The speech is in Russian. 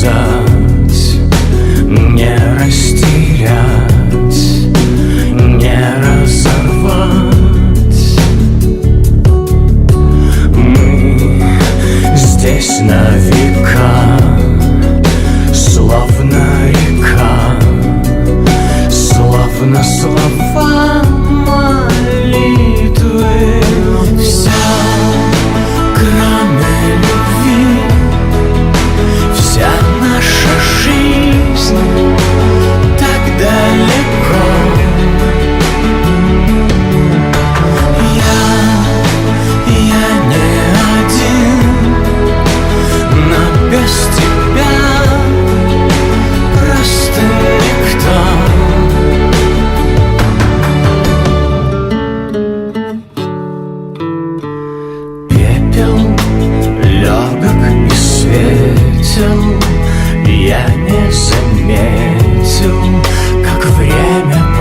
сказать Не растерять Не разорвать. Мы здесь на века Словно река Словно слова я не заметил, как время